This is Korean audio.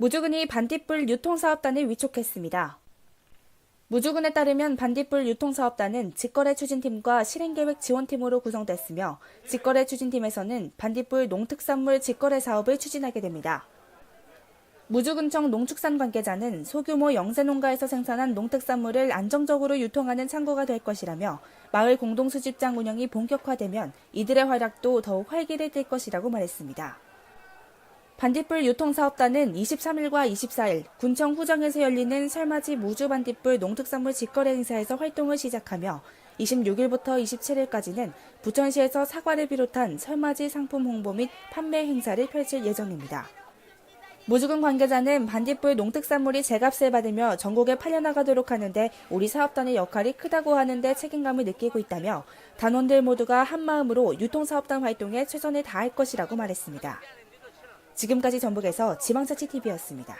무주군이 반딧불 유통사업단을 위촉했습니다. 무주군에 따르면 반딧불 유통사업단은 직거래 추진팀과 실행계획 지원팀으로 구성됐으며 직거래 추진팀에서는 반딧불 농특산물 직거래 사업을 추진하게 됩니다. 무주군청 농축산 관계자는 소규모 영세농가에서 생산한 농특산물을 안정적으로 유통하는 창구가 될 것이라며 마을 공동수집장 운영이 본격화되면 이들의 활약도 더욱 활기를 띨 것이라고 말했습니다. 반딧불 유통사업단은 23일과 24일 군청 후정에서 열리는 설맞이 무주 반딧불 농특산물 직거래 행사에서 활동을 시작하며 26일부터 27일까지는 부천시에서 사과를 비롯한 설맞이 상품 홍보 및 판매 행사를 펼칠 예정입니다. 무주군 관계자는 반딧불 농특산물이 제값을 받으며 전국에 팔려나가도록 하는데 우리 사업단의 역할이 크다고 하는데 책임감을 느끼고 있다며 단원들 모두가 한마음으로 유통사업단 활동에 최선을 다할 것이라고 말했습니다. 지금까지 전북에서 지방자치TV였습니다.